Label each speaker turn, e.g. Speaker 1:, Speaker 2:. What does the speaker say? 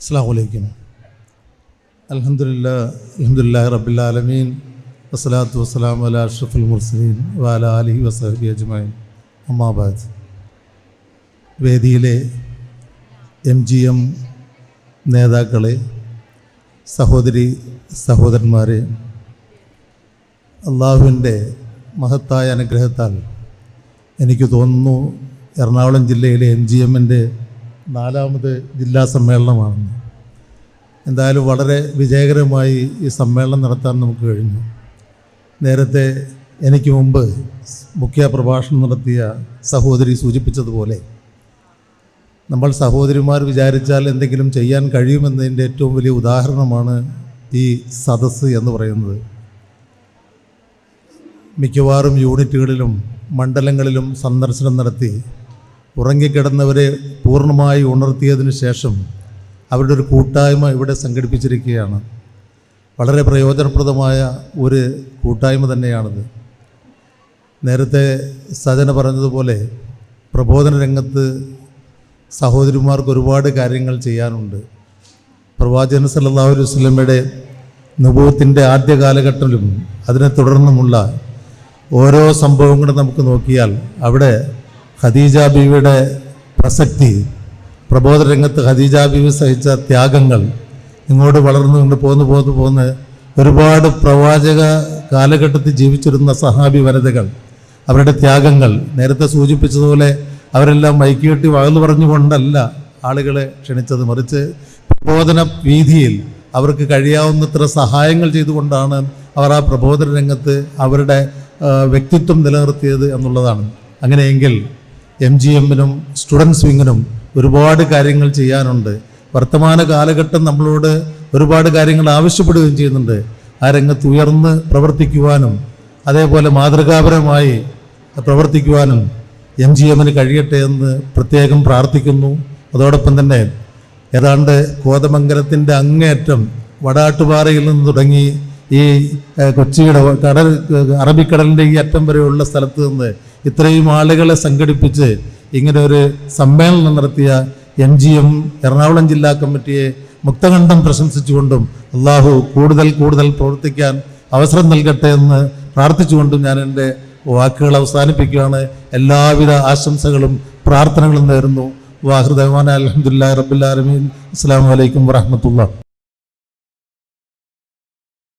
Speaker 1: അസ്സാം വലൈക്കും അലഹമുല്ല അലഹമുല്ലാ റബിലാലമീൻ വസ്സലാത്തു വസ്സലാം അല അഷ്റഫുൽ മുർസലീൻ വാല അലഹി വസഹബി അജ്മൈൻ അമ്മാബാദ് വേദിയിലെ എം ജി എം നേതാക്കളെ സഹോദരി സഹോദരന്മാരെ അള്ളാഹുവിന്റെ മഹത്തായ അനുഗ്രഹത്താൽ എനിക്ക് തോന്നുന്നു എറണാകുളം ജില്ലയിലെ എം ജി എമ്മിന്റെ നാലാമത് ജില്ലാ സമ്മേളനമാണെന്ന് എന്തായാലും വളരെ വിജയകരമായി ഈ സമ്മേളനം നടത്താൻ നമുക്ക് കഴിഞ്ഞു. നേരത്തെ എനിക്ക് മുമ്പ് മുഖ്യ പ്രഭാഷണം നടത്തിയ സഹോദരി സൂചിപ്പിച്ചതുപോലെ നമ്മൾ സഹോദരിമാർ വിചാരിച്ചാൽ എന്തെങ്കിലും ചെയ്യാൻ കഴിയുമെന്നതിന്റെ ഏറ്റവും വലിയ ഉദാഹരണമാണ് ഈ സദസ്സ് എന്ന് പറയുന്നത്. മിക്കവാറും യൂണിറ്റുകളിലും മണ്ഡലങ്ങളിലും സന്ദർശനം നടത്തി ഉറങ്ങിക്കിടന്നവരെ പൂർണമായി ഉണർത്തിയതിന് ശേഷം അവരുടെ ഒരു കൂട്ടായ്മ ഇവിടെ സംഘടിപ്പിച്ചിരിക്കുകയാണ്. വളരെ പ്രയോജനപ്രദമായ ഒരു കൂട്ടായ്മ തന്നെയാണിത്. നേരത്തെ സജന പറഞ്ഞതുപോലെ പ്രബോധന രംഗത്ത് സഹോദരിമാർക്ക് ഒരുപാട് കാര്യങ്ങൾ ചെയ്യാനുണ്ട്. പ്രവാചകൻ സല്ലല്ലാഹു അലൈഹി വസല്ലമയുടെ നുപൂത്തിന്റെ ആദ്യ കാലഘട്ടത്തിലും അതിനെ തുടർന്നുമുള്ള ഓരോ സംഭവങ്ങളും നമുക്ക് നോക്കിയാൽ അവിടെ ഖദീജ ബീവിയുടെ പ്രസക്തി പ്രബോധന രംഗത്ത് ഖദീജ ബീവി സഹിച്ച ത്യാഗങ്ങൾ ഇങ്ങോട്ട് വളർന്നുകൊണ്ട് പോന്നു പോന്നു പോന്ന് ഒരുപാട് പ്രവാചക കാലഘട്ടത്തിൽ ജീവിച്ചിരുന്ന സഹാബി വനിതകൾ അവരുടെ ത്യാഗങ്ങൾ നേരത്തെ സൂചിപ്പിച്ചതുപോലെ അവരെല്ലാം മൈക്കുകെട്ടി വകന്നു പറഞ്ഞുകൊണ്ടല്ല ആളുകളെ ക്ഷണിച്ചത് മറിച്ച് പ്രബോധന വീതിയിൽ അവർക്ക് കഴിയാവുന്നത്ര സഹായങ്ങൾ ചെയ്തുകൊണ്ടാണ് അവർ ആ പ്രബോധന രംഗത്ത് അവരുടെ വ്യക്തിത്വം നിലനിർത്തിയത് എന്നുള്ളതാണ്. അങ്ങനെയെങ്കിൽ എം ജി എമ്മിനും സ്റ്റുഡൻസ് വിങ്ങിനും ഒരുപാട് കാര്യങ്ങൾ ചെയ്യാനുണ്ട്. വർത്തമാന കാലഘട്ടം നമ്മളോട് ഒരുപാട് കാര്യങ്ങൾ ആവശ്യപ്പെടുകയും ചെയ്യുന്നുണ്ട്. ആ രംഗത്ത് ഉയർന്ന് പ്രവർത്തിക്കുവാനും അതേപോലെ മാതൃകാപരമായി പ്രവർത്തിക്കുവാനും എം ജി എമ്മിന് കഴിയട്ടെ എന്ന് പ്രത്യേകം പ്രാർത്ഥിക്കുന്നു. അതോടൊപ്പം തന്നെ ഏതാണ്ട് കോതമംഗലത്തിന്റെ അങ്ങേറ്റം വടാട്ടുപാറയിൽ നിന്ന് തുടങ്ങി ഈ കൊച്ചിയുടെ കടൽ അറബിക്കടലിന്റെ ഈ അറ്റം വരെയുള്ള സ്ഥലത്ത് നിന്ന് ഇത്രയും ആളുകളെ സംഘടിപ്പിച്ച് ഇങ്ങനെ ഒരു സമ്മേളനം നടത്തിയ എം ജി എം എറണാകുളം ജില്ലാ കമ്മിറ്റിയെ മുക്തകണ്ഠം പ്രശംസിച്ചുകൊണ്ടും അള്ളാഹു കൂടുതൽ കൂടുതൽ പ്രവർത്തിക്കാൻ അവസരം നൽകട്ടെ എന്ന് പ്രാർത്ഥിച്ചുകൊണ്ടും ഞാൻ എന്റെ വാക്കുകൾ അവസാനിപ്പിക്കുകയാണ്. എല്ലാവിധ ആശംസകളും പ്രാർത്ഥനകളും നേരുന്നു. വാഹൃദാൻ അലഹമുല്ലാ റബീൻ അസ്സാം വലൈക്കും വാഹമത്തുള്ള